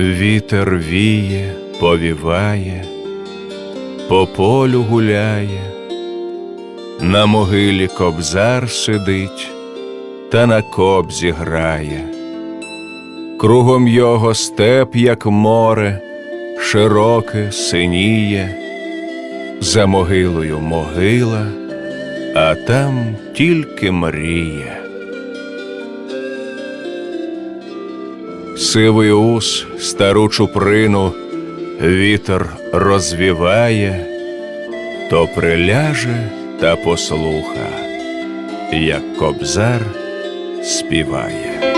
Вітер віє, повіває, по полю гуляє, на могилі кобзар сидить, та на кобзі грає. Кругом його степ, як море, широке синіє, за могилою могила, а там тільки мріє. Сивий ус, стару чуприну, вітер розвіває, то приляже та послуха, як кобзар співає.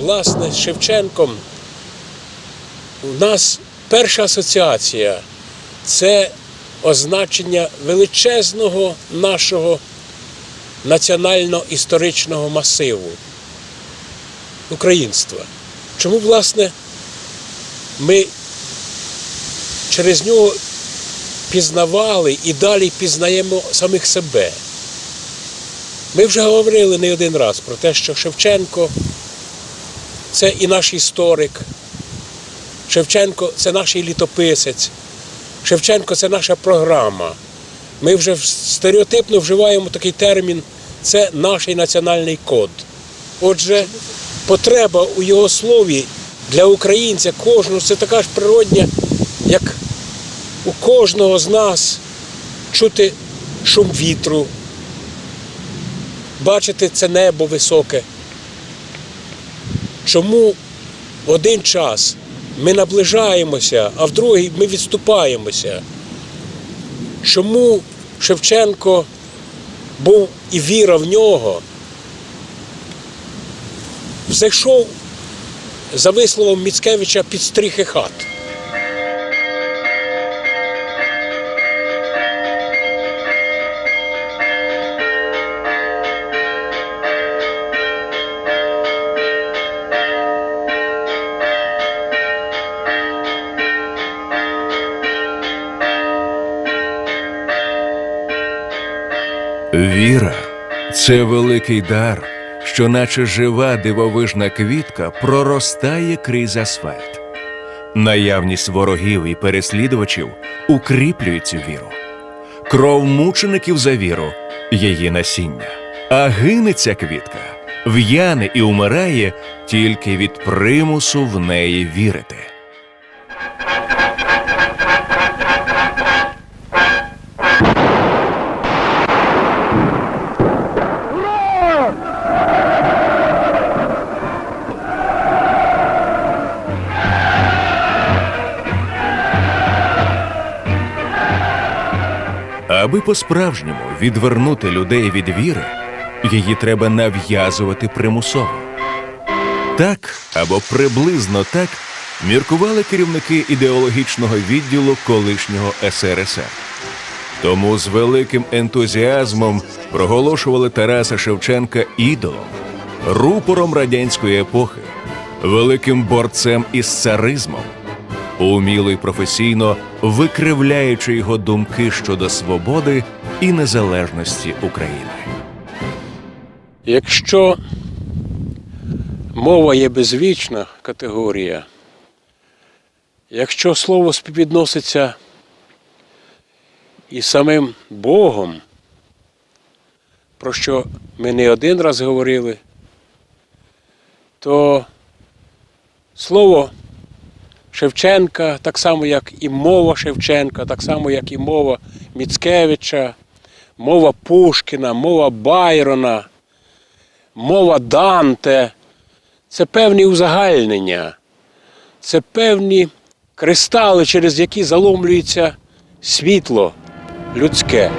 Власне, з Шевченком у нас перша асоціація це означення величезного нашого національно-історичного масиву українства. Чому, власне, ми через нього пізнавали і далі пізнаємо самих себе. Ми вже говорили не один раз про те, що Шевченко це і наш історик, Шевченко це наш літописець, Шевченко це наша програма. Ми вже стереотипно вживаємо такий термін це наш національний код. Отже, потреба у його слові для українця кожного це така ж природня, як у кожного з нас чути шум вітру, бачити це небо високе. Чому один час ми наближаємося, а в другій ми відступаємося? Чому Шевченко був і віра в нього? Зайшов за висловом Міцкевича під стріхи хат. Це великий дар, що, наче жива дивовижна квітка, проростає крізь асфальт. Наявність ворогів і переслідувачів укріплює цю віру. Кров мучеників за віру її насіння. А гине ця квітка, в'яне і умирає тільки від примусу в неї вірити. Аби по-справжньому відвернути людей від віри, її треба нав'язувати примусово. Так або приблизно так міркували керівники ідеологічного відділу колишнього СРСР. Тому з великим ентузіазмом проголошували Тараса Шевченка ідолом, рупором радянської епохи, великим борцем із царизмом, уміло й професійно викривляючи його думки щодо свободи і незалежності України. Якщо мова є безвічна категорія, якщо слово співвідноситься із самим Богом, про що ми не один раз говорили, то слово Шевченка, так само як і мова Шевченка, так само як і мова Міцкевича, мова Пушкіна, мова Байрона, мова Данте це певні узагальнення, це певні кристали, через які заломлюється світло людське.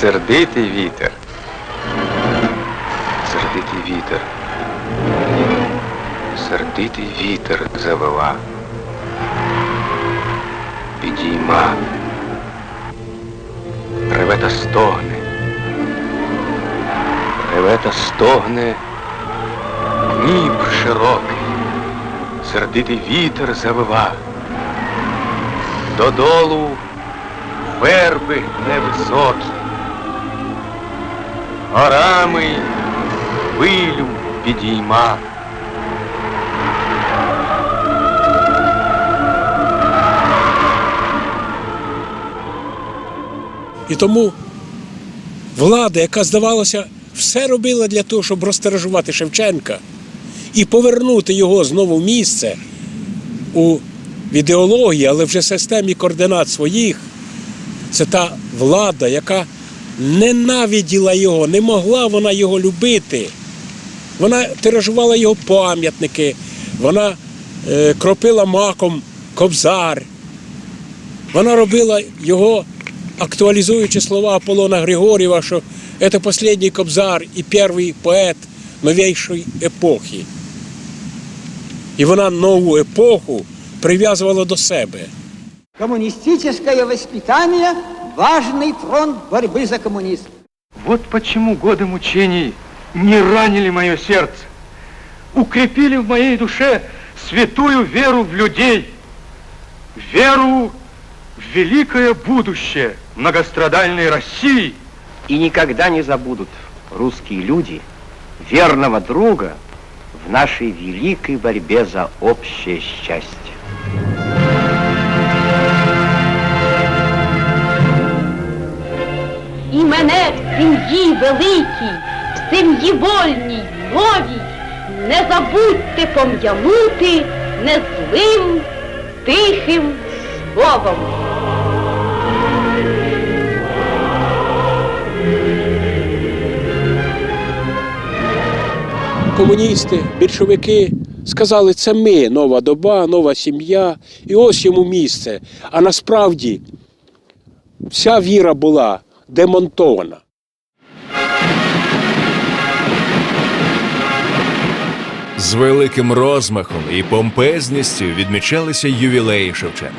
Сердитий вітер. Сердитий вітер. Сердитий вітер завела. Підійма. Реве та стогне. Поета стогне Дніпр широкий, сердитий вітер завива. Додолу верби невисокі, горами хвилю підійма. І тому влада, яка, здавалося, все робила для того, щоб розтиражувати Шевченка і повернути його знову в місце у ідеології, але вже системі координат своїх, це та влада, яка ненавиділа його, не могла вона його любити. Вона тиражувала його пам'ятники, вона е, кропила маком кобзар, вона робила його, актуалізуючи слова Аполлона Григорєва, що це останній кобзар і перший поет новішої епохи. І вона нову епоху прив'язувала до себе. Коммунистическое воспитание – важный фронт борьбы за коммунизм. Вот почему годы мучений не ранили мое сердце, укрепили в моей душе святую веру в людей, веру в великое будущее многострадальной России. И никогда не забудут русские люди верного друга в нашей великой борьбе за общее счастье. І мене в сім'ї великій, в сім'ї вольній, новій, не забудьте пом'янути незлим, тихим словом. комуністи, більшовики сказали, це ми, нова доба, нова сім'я, і ось йому місце. А насправді вся віра була демонтована. З великим розмахом і помпезністю відмічалися ювілеї Шевченка.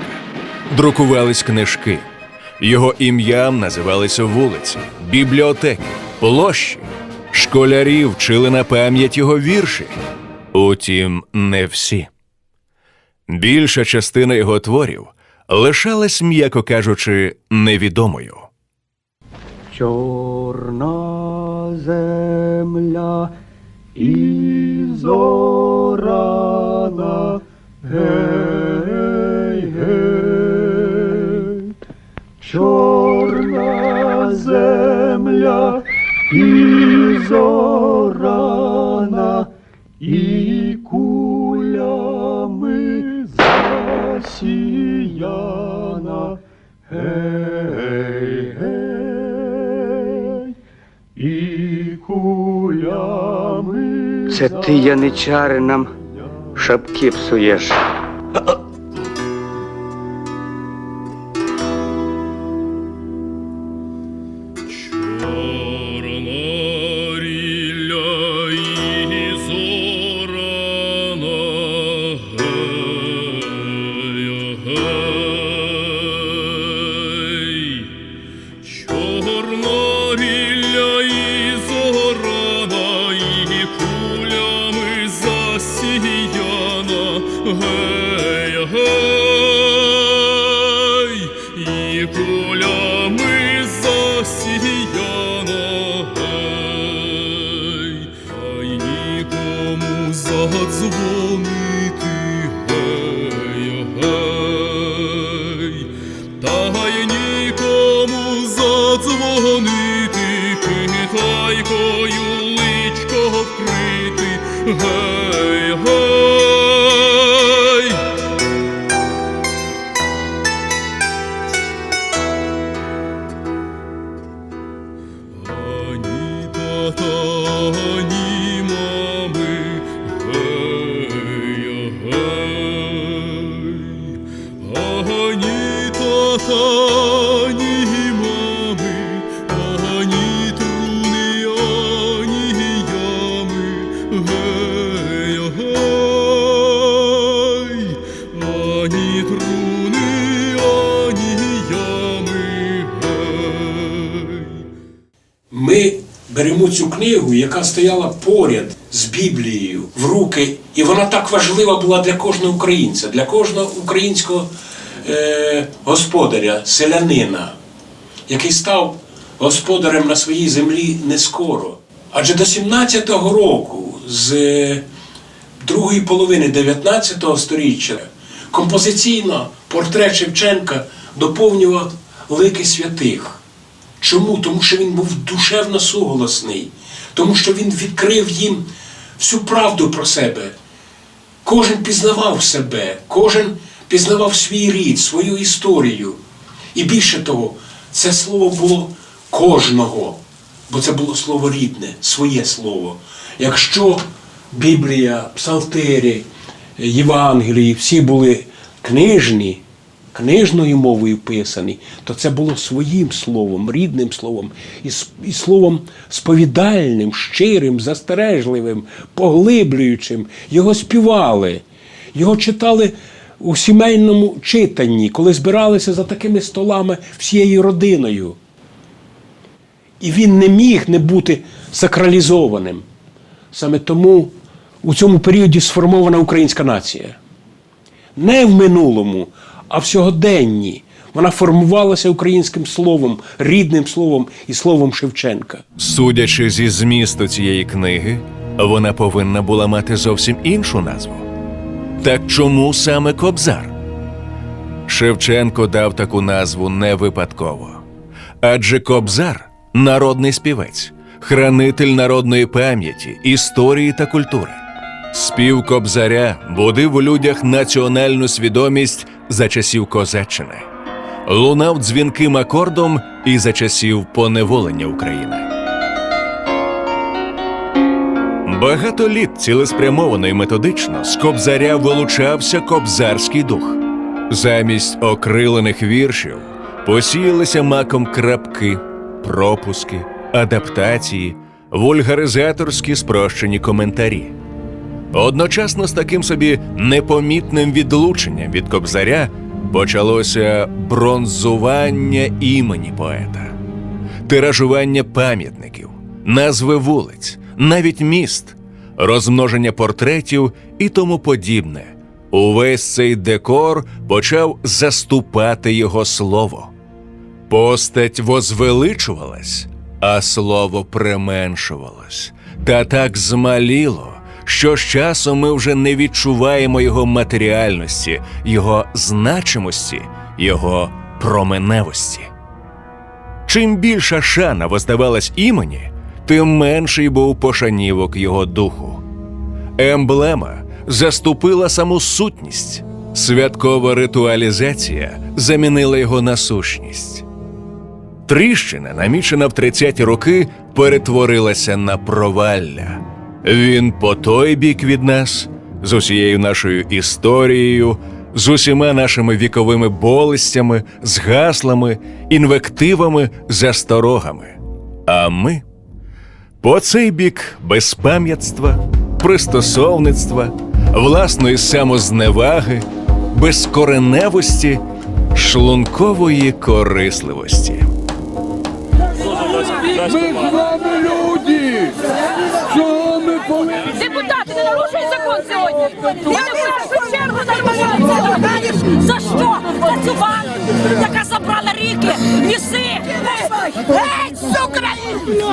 Друкувались книжки. Його ім'ям називалися вулиці, бібліотеки, площі. Школярі вчили на пам'ять його вірші. Утім, не всі. Більша частина його творів лишалась, м'яко кажучи, невідомою. Чорна земля і зорана, гей, гей, чорна земля і зорана, Це ти, яничари, нам шапки псуєш. her. Книгу, яка стояла поряд з Біблією в руки, і вона так важлива була для кожного українця, для кожного українського е, господаря, селянина, який став господарем на своїй землі не скоро. Адже до 17-го року, з е, другої половини 19 століття, композиційно портрет Шевченка доповнював лики святих. Чому? Тому що він був душевно суголосний, тому що він відкрив їм всю правду про себе. Кожен пізнавав себе, кожен пізнавав свій рід, свою історію. І більше того, це слово було кожного, бо це було слово рідне, своє слово. Якщо Біблія, Псалтирі, Євангелії всі були книжні, книжною мовою писані, то це було своїм словом, рідним словом, і, і словом сповідальним, щирим, застережливим, поглиблюючим. Його співали, його читали у сімейному читанні, коли збиралися за такими столами всією родиною. І він не міг не бути сакралізованим. Саме тому у цьому періоді сформована українська нація. Не в минулому, а в сьогоденні. Вона формувалася українським словом, рідним словом і словом Шевченка. Судячи зі змісту цієї книги, вона повинна була мати зовсім іншу назву. Так чому саме Кобзар? Шевченко дав таку назву не випадково. Адже Кобзар народний співець, хранитель народної пам'яті, історії та культури. Спів Кобзаря будив у людях національну свідомість за часів Козаччини, лунав дзвінким акордом і за часів поневолення України. Багато літ цілеспрямовано і методично з кобзаря вилучався кобзарський дух. Замість окрилених віршів посіялися маком крапки, пропуски, адаптації, вульгаризаторські спрощені коментарі. Одночасно з таким собі непомітним відлученням від кобзаря почалося бронзування імені поета тиражування пам'ятників, назви вулиць, навіть міст, розмноження портретів і тому подібне. Увесь цей декор почав заступати його слово. Постать возвеличувалась, а слово применшувалось, та так змаліло, що з часом ми вже не відчуваємо його матеріальності, його значимості, його променевості. Чим більша шана воздавалась імені, тим менший був пошанівок його духу. Емблема заступила саму сутність, святкова ритуалізація замінила його на сущність. Тріщина, намічена в 30-ті роки, перетворилася на провалля. Він по той бік від нас, з усією нашою історією, з усіма нашими віковими болестями, з гаслами, інвективами, засторогами. А ми по цей бік безпам'ятства, пристосовництва, власної самозневаги, безкореневості, шлункової корисливості. Депутати не порушують закон сьогодні. Вони в першу чергу нормально. За що? За цю банду, яка забрала ріки, ліси. Геть України!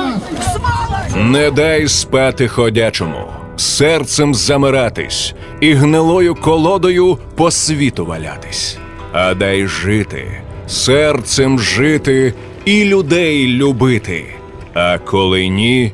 Не дай спати ходячому, серцем замиратись і гнилою колодою по світу валятись. А дай жити, серцем жити і людей любити. А коли ні,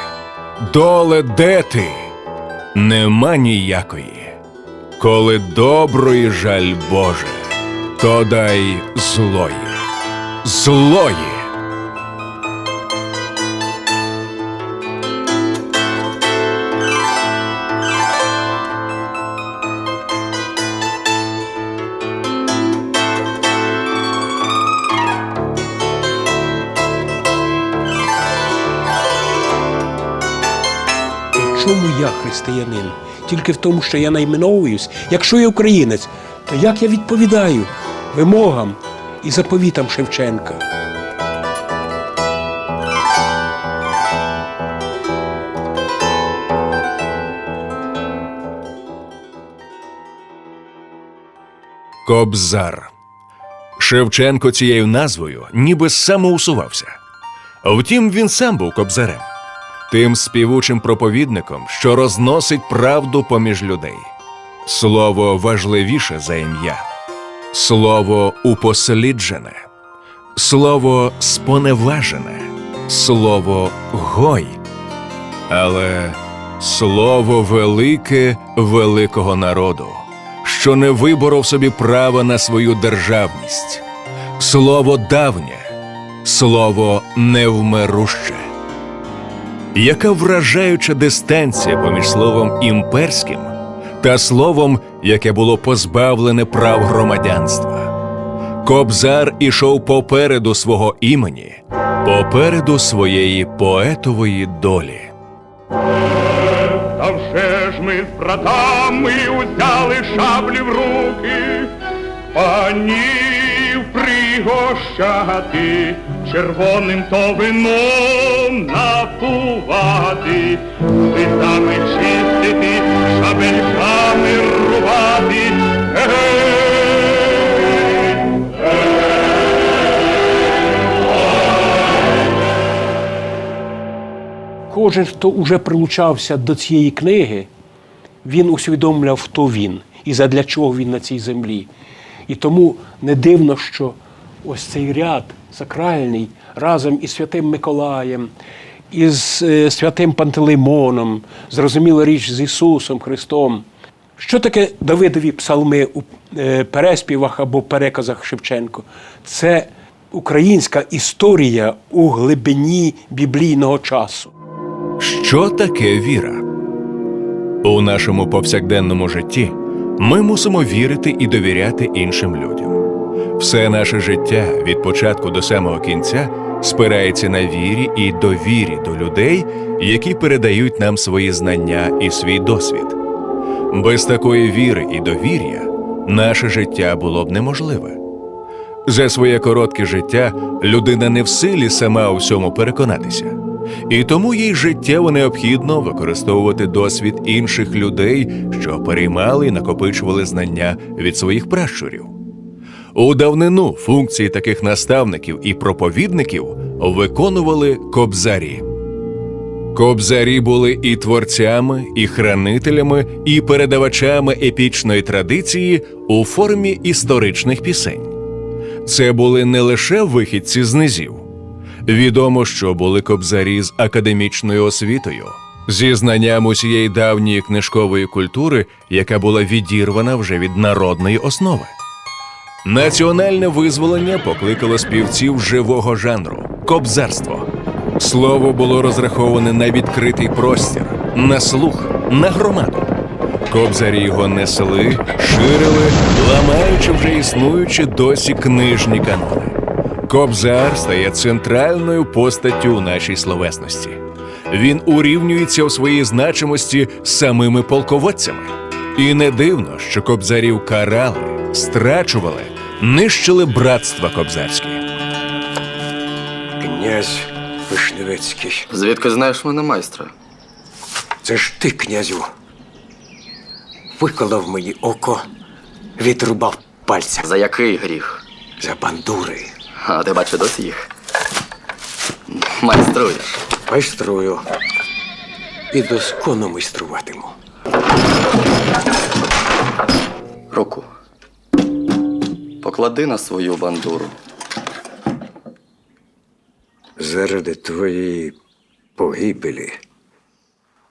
доле де ти, нема ніякої. Коли доброї жаль Боже, то дай злої, злої. Християнин? Тільки в тому, що я найменовуюсь. Якщо я українець, то як я відповідаю вимогам і заповітам Шевченка? Кобзар. Шевченко цією назвою ніби самоусувався. Втім, він сам був кобзарем, тим співучим проповідником, що розносить правду поміж людей. Слово важливіше за ім'я, слово упосліджене, слово споневажене, слово гой, але слово велике великого народу що не виборов собі права на свою державність. Слово давнє, слово невмируще. Яка вражаюча дистанція поміж словом імперським та словом, яке було позбавлене прав громадянства. Кобзар ішов попереду свого імені, попереду своєї поетової долі. Та вже ж ми з братами узяли шаблі в руки, панів пригощати, червоним то вином напувати, слизами чистити, шабельками рвати. Кожен, хто уже прилучався до цієї книги, він усвідомляв, хто він і задля чого він на цій землі. І тому не дивно, що ось цей ряд сакральний разом із святим Миколаєм, із е, святим Пантелеймоном, зрозуміла річ з Ісусом Христом. Що таке Давидові псалми у е, переспівах або переказах Шевченко? Це українська історія у глибині біблійного часу. Що таке віра? У нашому повсякденному житті ми мусимо вірити і довіряти іншим людям. Все наше життя від початку до самого кінця спирається на вірі і довірі до людей, які передають нам свої знання і свій досвід. Без такої віри і довір'я наше життя було б неможливе. За своє коротке життя людина не в силі сама у всьому переконатися, і тому їй життєво необхідно використовувати досвід інших людей, що переймали і накопичували знання від своїх пращурів. У давнину функції таких наставників і проповідників виконували кобзарі. Кобзарі були і творцями, і хранителями, і передавачами епічної традиції у формі історичних пісень. Це були не лише вихідці з низів. Відомо, що були кобзарі з академічною освітою, зі знанням усієї давньої книжкової культури, яка була відірвана вже від народної основи. Національне визволення покликало співців живого жанру кобзарство. Слово було розраховане на відкритий простір, на слух, на громаду. Кобзарі його несли, ширили, ламаючи вже існуючі досі книжні канони. Кобзар стає центральною постаттю у нашій словесності. Він урівнюється у своїй значимості самими полководцями. І не дивно, що кобзарів карали, страчували, нищили братства кобзарські. Князь Вишневецький. Звідки знаєш мене майстра? Це ж ти, князю. Виколов мені око, відрубав пальця За який гріх? за бандури. А ти бачу досі їх. Майструєш. Майструю. І доскону майструватиму. Руку. Поклади на свою бандуру. Заради твоєї погибелі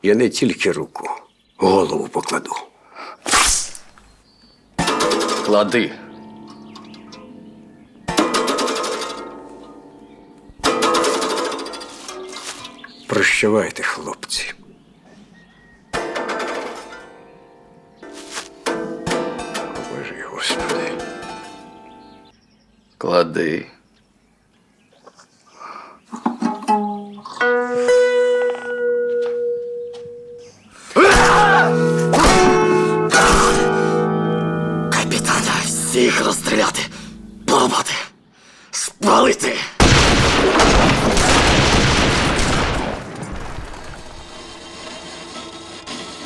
я не тільки руку, голову покладу. Клади. Прощавайте, хлопці. Клади. Капітана, всіх розстріляти, порубати, спалити.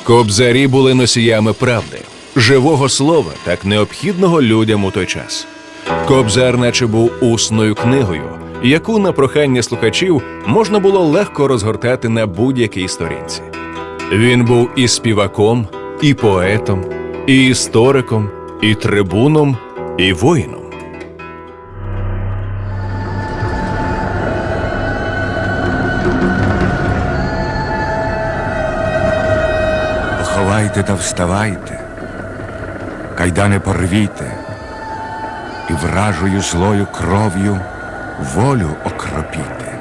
Кобзарі були носіями правди, живого слова, так необхідного людям у той час. Кобзар, наче був усною книгою, яку на прохання слухачів можна було легко розгортати на будь-якій сторінці. Він був і співаком, і поетом, і істориком, і трибуном, і воїном. Ховайте та вставайте, кайдани порвіте, і вражою злою кров'ю волю окропіте.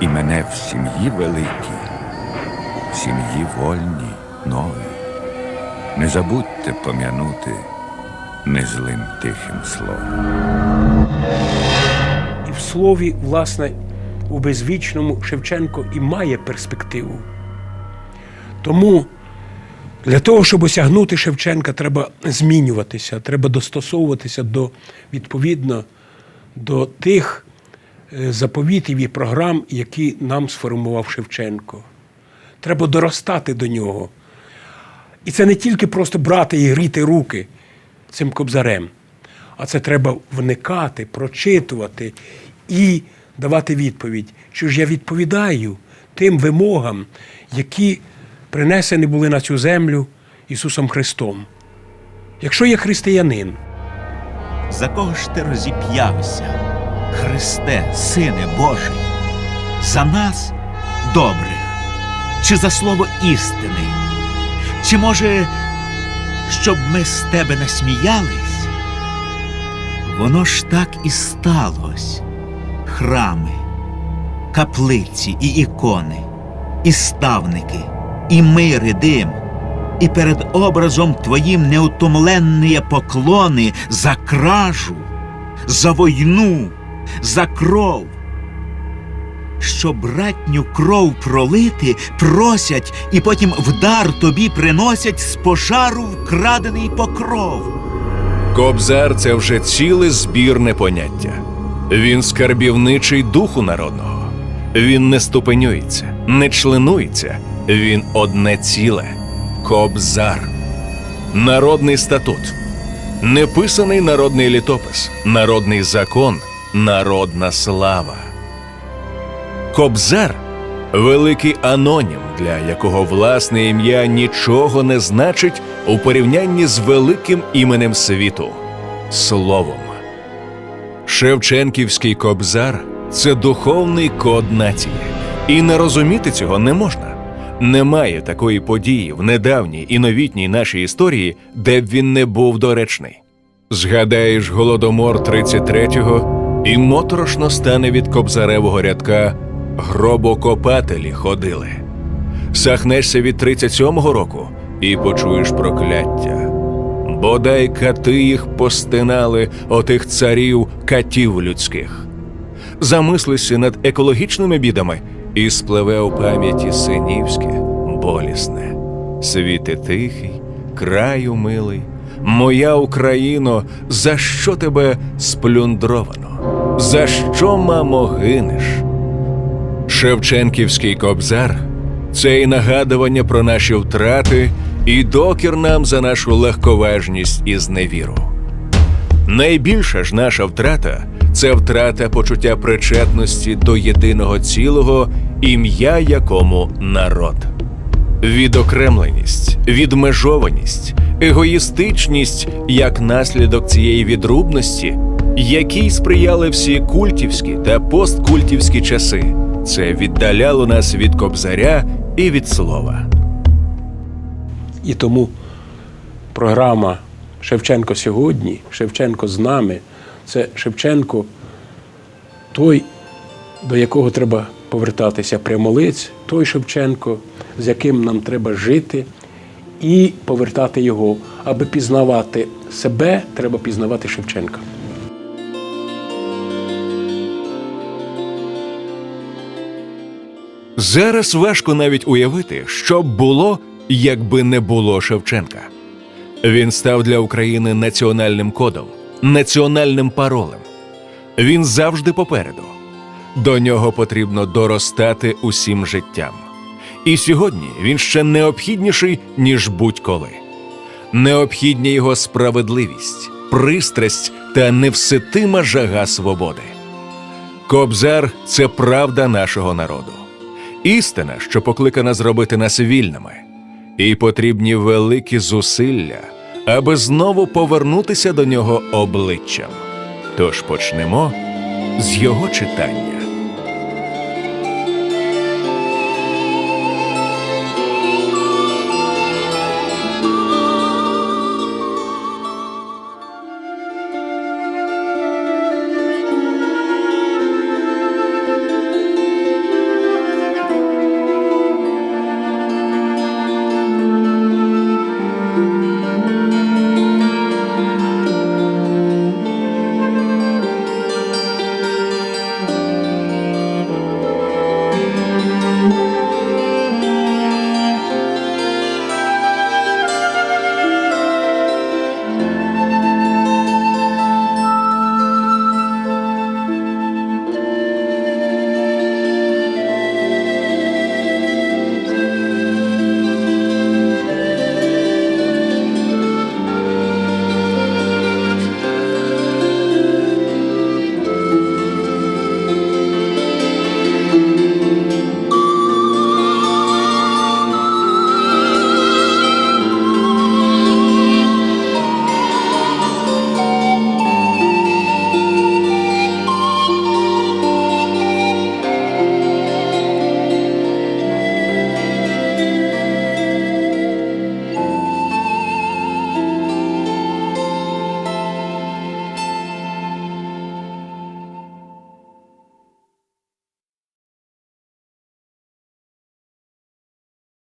І мене в сім'ї великій, в сім'ї вольній, новій. Не забудьте пом'янути незлим тихим словом. І в слові, власне, у безвічному Шевченко і має перспективу. Тому для того, щоб осягнути Шевченка, треба змінюватися, треба достосовуватися до відповідно до тих е, заповітів і програм, які нам сформував Шевченко. Треба доростати до нього. І це не тільки просто брати і гріти руки цим кобзарем, а це треба вникати, прочитувати і давати відповідь, що ж я відповідаю тим вимогам, які принесені були на цю землю Ісусом Христом. Якщо я християнин, За кого ж ти розіп'явся, Христе, Сине Божий? За нас добрих, чи за слово істини? Чи може, щоб ми з тебе насміялись? Воно ж так і сталось. Храми, каплиці і ікони, і ставники, і мир, і і перед образом твоїм неутомленні поклони за кражу, за війну, за кров. Що братню кров пролити, просять і потім в дар тобі приносять з пожару вкрадений покров. Кобзар це вже ціле збірне поняття. Він скарбівничий духу народного. Він не ступенюється, не членується. Він одне ціле. Кобзар. Народний статут. Неписаний народний літопис, народний закон, народна слава. Кобзар великий анонім, для якого власне ім'я нічого не значить у порівнянні з великим іменем світу словом. Шевченківський кобзар це духовний код нації, і не розуміти цього не можна. Немає такої події в недавній і новітній нашій історії, де б він не був доречний. Згадаєш голодомор 33-го, і моторошно стане від кобзаревого рядка гробокопателі ходили. Сахнешся від 37-го року і почуєш прокляття. Бодай кати їх постинали отих царів катів людських. Замислися над екологічними бідами і спливе у пам'яті синівське, болісне. Світи тихий, краю милий, моя Україно, за що тебе сплюндровано? За що, мамо, гинеш? Шевченківський кобзар це і нагадування про наші втрати, і докір нам за нашу легковажність і зневіру. Найбільша ж наша втрата це втрата почуття причетності до єдиного цілого, ім'я якому народ. Відокремленість, відмежованість, егоїстичність як наслідок цієї відрубності, якій сприяли всі культівські та посткультівські часи. Це віддаляло нас від кобзаря і від слова. І тому програма Шевченко сьогодні, Шевченко з нами це Шевченко, той, до якого треба повертатися прямолиць, той Шевченко, з яким нам треба жити і повертати його. Аби пізнавати себе, треба пізнавати Шевченка. Зараз важко навіть уявити, що б було, якби не було Шевченка. Він став для України національним кодом, національним паролем. Він завжди попереду. До нього потрібно доростати усім життям. І сьогодні він ще необхідніший, ніж будь-коли. Необхідні його справедливість, пристрасть та невситима жага свободи. Кобзар це правда нашого народу, істина, що покликана зробити нас вільними, і потрібні великі зусилля, аби знову повернутися до нього обличчям. Тож почнемо з його читання.